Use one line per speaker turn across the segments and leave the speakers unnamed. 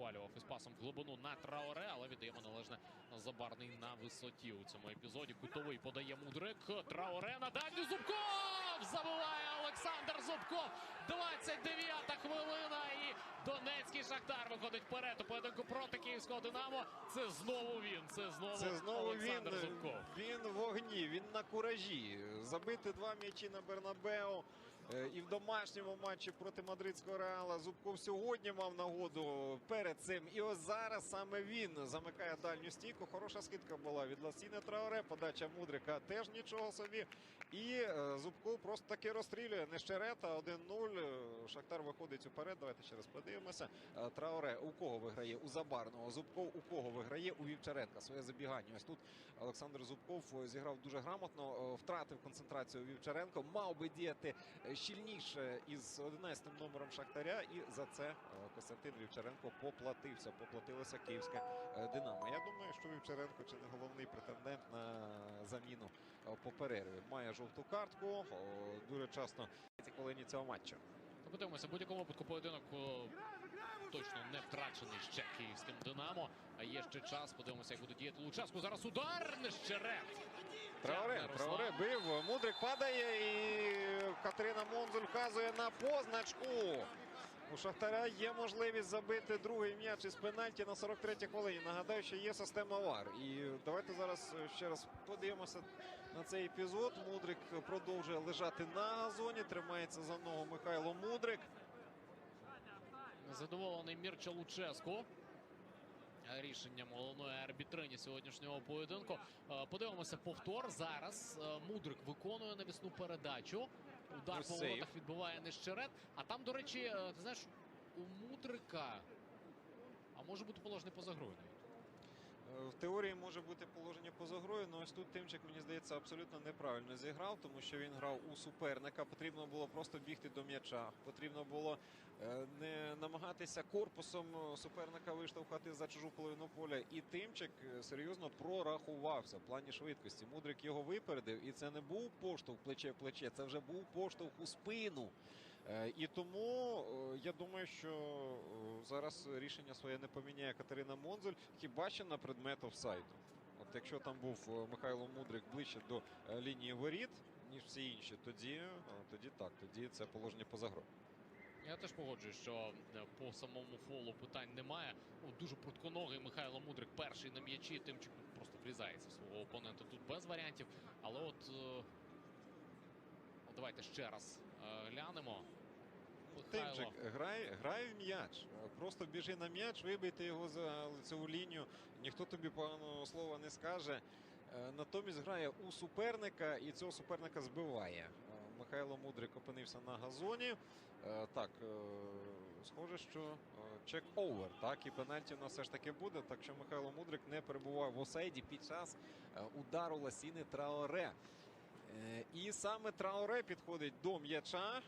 нахвалював із пасом в глибину на Траоре, але віддаємо належне Забарний на висоті у цьому епізоді. Кутовий подає Мудрик. Траоре на дальню Зубков! Забиває Олександр Зубков. 29-та хвилина. І Донецький Шахтар виходить вперед у поєдинку проти київського Динамо. Це знову він. Це знову,
Це знову він,
Зубков.
він в вогні, він на куражі. Забити два м'ячі на Бернабеу. Е, І в домашньому матчі проти мадридського реала Зубков сьогодні мав нагоду перед цим. І ось зараз саме він замикає дальню стійку. Хороша скидка була від Ласіни Траоре. Подача Мудрика теж нічого собі. І е, Зубков просто таки розстрілює. Нещерета 1-0. Шахтар виходить уперед. Давайте ще раз подивимося. Е, Траоре у кого виграє? У Забарного. Зубков у кого виграє? У Вівчаренка. Своє забігання. Ось тут Олександр Зубков зіграв дуже грамотно, втратив концентрацію Вівчаренко. Мав би діяти щільніше із 11 номером Шахтаря. І за це е, Костянтин Вівчаренко поплатився. Поплатилося київське е, Динамо. Я думаю, що Вівчаренко чи не головний претендент на заміну е, по перерві. Має жовту картку. Дуже часто в цій хвилині цього матчу.
Ну, Подивимося, в будь-якому випадку поєдинок точно не втрачений ще київським Динамо. А є ще час. Подивимося, як буде діяти Лучаску. Зараз удар Нещерет.
Траоре. Траоре бив. Мудрик падає Вказує на позначку. У Шахтаря є можливість забити другий м'яч із пенальті на 43-й хвилині. Нагадаю, що є система ВАР. І давайте зараз ще раз подивимося на цей епізод. Мудрик продовжує лежати на газоні. Тримається за ногу Михайло Мудрик.
Задоволений Мірча Луческу. Рішенням головної арбітрині сьогоднішнього поєдинку. Е, Подивимося повтор. Зараз е, Мудрик виконує навісну передачу. Удар по воротах відбуває Нещерет. А там, до речі, е, ти знаєш, у Мудрика. А може бути положений поза грою. навіть.
В теорії може бути положення поза грою, але ось тут Тимчик, мені здається, абсолютно неправильно зіграв, тому що він грав у суперника. Потрібно було просто бігти до м'яча. Потрібно було е, не намагатися корпусом е, суперника виштовхати за чужу половину поля. І Тимчик е, серйозно прорахувався в плані швидкості. Мудрик його випередив, і це не був поштовх плече-плече, це вже був поштовх у спину. Е, І тому е, я думаю, що е, зараз рішення своє не поміняє Катерина Монзуль, хіба що на предмет офсайду. От якщо там був Михайло Мудрик ближче до лінії воріт, ніж всі інші, тоді, тоді так, тоді це положення поза грою.
Я теж погоджуюсь, що по самому фолу питань немає. Ну, дуже прутконогий Михайло Мудрик перший на м'ячі. Тимчик ну, просто врізається в свого опонента тут без варіантів. Але от, от давайте ще раз глянемо.
Тимчик, грай, грай в м'яч. Просто біжи на м'яч, вибийте його за лицеву лінію. Ніхто тобі поганого слова не скаже. Е, Натомість грає у суперника і цього суперника збиває. Е, Михайло Мудрик опинився на газоні. Е, Так, схоже, що е, чек овер. Так, і пенальті у нас все ж таки буде. Так що Михайло Мудрик не перебував в осейді під час удару Ласіни Траоре. І саме Траоре підходить до м'яча.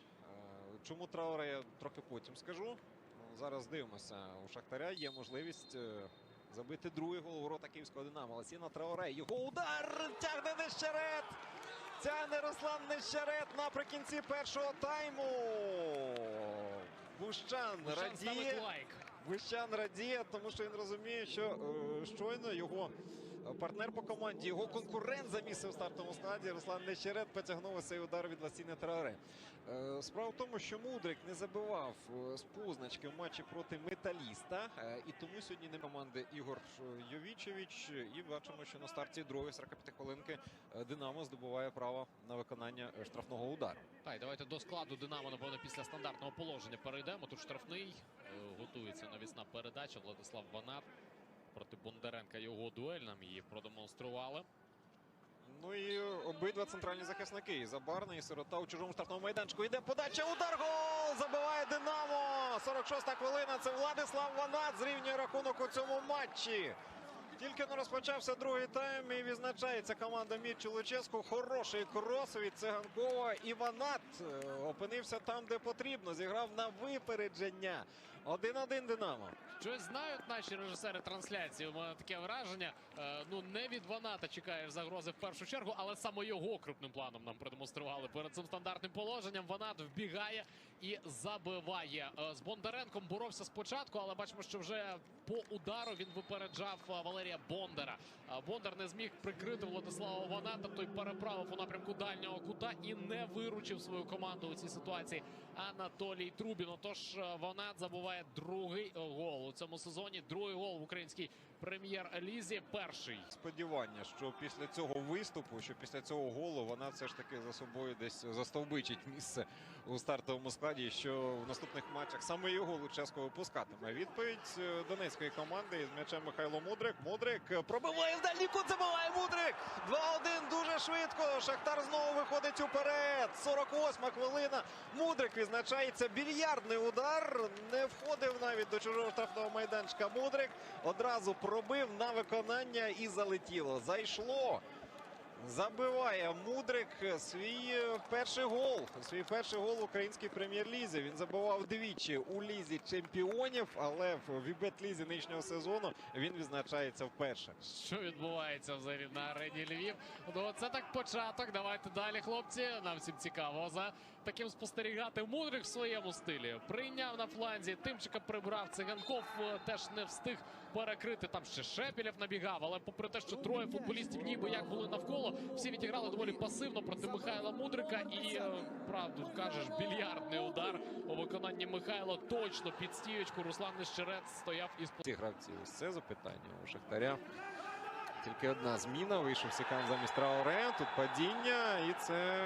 Чому Траоре я трохи потім скажу. Ну, Зараз дивимося. У Шахтаря є можливість е, забити другий гол у ворота київського Динамо. Ласіна Траоре. Його удар тягне Нещерет. Тягне Руслан Нещерет наприкінці першого тайму. Бущан
Бущан
радіє. Вищан радіє, тому що він розуміє, що е, щойно його партнер по команді, його конкурент за місце в стартовому складі Руслан Нещерет потягнув цей удар від Ласіни Траоре. Е, справа в тому, що Мудрик не забивав е, з позначки в матчі проти металіста, е, і тому сьогодні не команди Ігор Йовічевич. І бачимо, що на старті другої 45 хвилинки е, Динамо здобуває право на виконання штрафного удару.
Так, і давайте до складу Динамо, напевно, після стандартного положення перейдемо. Тут штрафний. Готується навісна передача. Владислав Ванат проти Бондаренка його дуель нам її продемонстрували.
Ну і обидва центральні захисники. І Забарний, і Сирота у чужому штрафному майданчику. Йде подача. Удар гол! Забиває Динамо. 46-та хвилина. Це Владислав Ванат зрівнює рахунок у цьому матчі. Тільки не розпочався другий тайм і відзначається команда Мітчу Луческу. Хороший крос від Циганкова. І Ванат е, опинився там, де потрібно. Зіграв на випередження. 1-1 Динамо.
Щось знають наші режисери трансляції. У мене таке враження. Е, ну не від Ваната чекаєш загрози в першу чергу, але саме його крупним планом нам продемонстрували перед цим стандартним положенням. Ванат вбігає і забиває. Е, з Бондаренком боровся спочатку, але бачимо, що вже по удару він випереджав е, Валерія Бондара. Е, Бондар не зміг прикрити Владислава Ваната. Той переправив у напрямку дальнього кута і не виручив свою команду у цій ситуації. Анатолій Трубін. Отож, Ванат забуває другий гол у цьому сезоні. Другий гол в українській прем'єр-лізі. Перший.
Сподівання, що після цього виступу, що після цього голу вона все ж таки за собою десь застовбичить місце у стартовому складі, що в наступних матчах саме його Луческо випускатиме. Відповідь е, донецької команди із м'ячем Михайло Мудрик. Мудрик е, пробиває в дальній кут, забиває Мудрик. 2-1 дуже швидко. Шахтар знову виходить уперед. 48 хвилина. Мудрик відзначається. Більярдний удар. Не входив навіть до чужого штрафного майданчика. Мудрик одразу пробив на виконання і залетіло. Зайшло. Забиває Мудрик свій перший гол. Свій перший гол в українській прем'єр-лізі. Він забивав двічі у лізі чемпіонів, але в Вібет-лізі нинішнього сезону він відзначається вперше.
Що відбувається взагалі на арені Львів? Ну, це так початок. Давайте далі, хлопці. Нам всім цікаво за таким спостерігати. Мудрик в своєму стилі прийняв на фланзі. Тимчика прибрав. Циганков е, теж не встиг перекрити. Там ще Шепілєв набігав. Але попри те, що троє футболістів ніби як були навколо, всі відіграли доволі пасивно проти Михайла Мудрика. І е, правду кажеш, більярдний удар у виконанні Михайла точно під стіючку. Руслан Нещерець стояв із
Ці гравці, ось це запитання у Шахтаря. Тільки одна зміна. Вийшов Сікан замість Трауре. Тут падіння. І це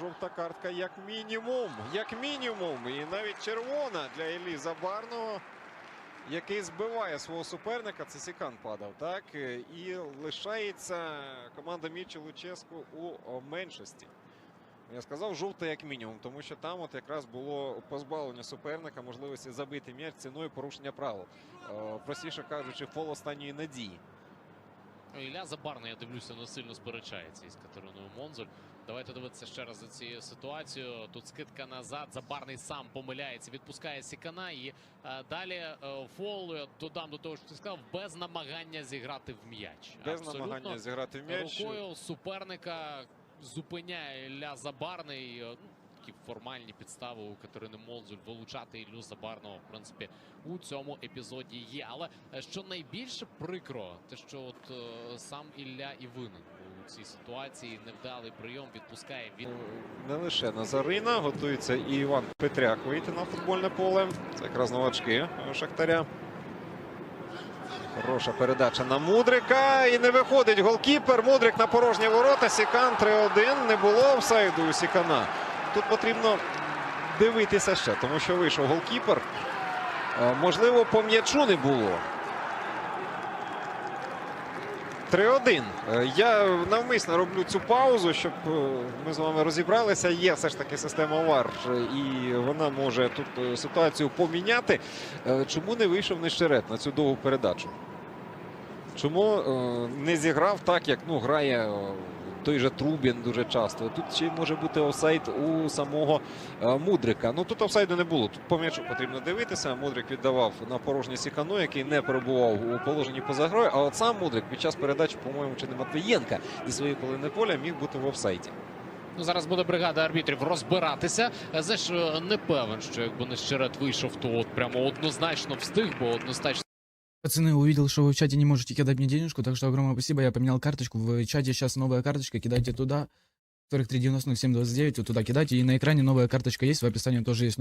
жовта картка як мінімум. Як мінімум. І навіть червона для Іллі Забарного, який збиває свого суперника. Це Сікан падав, так? І лишається команда Мічі Луческу у меншості. Я сказав жовта як мінімум, тому що там от якраз було позбавлення суперника можливості забити м'яч ціною порушення правил. Е, Простіше кажучи, фол останньої надії.
Ілля Забарний, я дивлюся, не сильно сперечається із Катериною Монзуль. Давайте дивитися ще раз за цією ситуацією. Тут скидка назад. Забарний сам помиляється, відпускає Сікана. І е, далі е, фол, я додам до того, що ти сказав, без намагання зіграти в м'яч.
Без
Абсолютно
намагання зіграти в м'яч.
рукою суперника зупиняє Ілля Забарний. Е, Ну, такі формальні підстави у Катерини Монзуль вилучати Іллю Забарного, в принципі, у цьому епізоді є. Але е, що найбільше прикро, те, що от е, сам Ілля і винен у цій ситуації невдалий прийом відпускає від
Не лише Назарина, готується і Іван Петряк вийти на футбольне поле. Це якраз новачки Шахтаря. Хороша передача на Мудрика. І не виходить голкіпер. Мудрик на порожні ворота. Сікан 3-1. Не було офсайду у Сікана. Тут потрібно дивитися ще, тому що вийшов голкіпер. Е, Можливо, по м'ячу не було. 3-1. Е, Я навмисно роблю цю паузу, щоб е, ми з вами розібралися. Є все ж таки система ВАР, і вона може тут ситуацію поміняти. Чому не вийшов Нещерет на цю довгу передачу? Чому не зіграв так, як ну, грає той же Трубін дуже часто? Тут ще може бути офсайд у самого е, Мудрика. Ну тут офсайду не було. Тут по м'ячу потрібно дивитися. Мудрик віддавав на порожнє Сікану, який не перебував у положенні поза грою. А от сам Мудрик під час передачі, по-моєму, чи не Матвієнка зі своєї половини поля міг бути в офсайді.
Ну, зараз буде бригада арбітрів розбиратися. Знаєш, е, не певен, що якби Нещерет вийшов, то от прямо однозначно встиг, бо однозначно
Пацаны, увидел, что вы в чате не можете кидать мне денежку, так что огромное спасибо. Я поменял карточку. В чате сейчас новая карточка, кидайте туда. 4390 0729, вот туда кидайте. И на экране новая карточка есть, в описании тоже есть.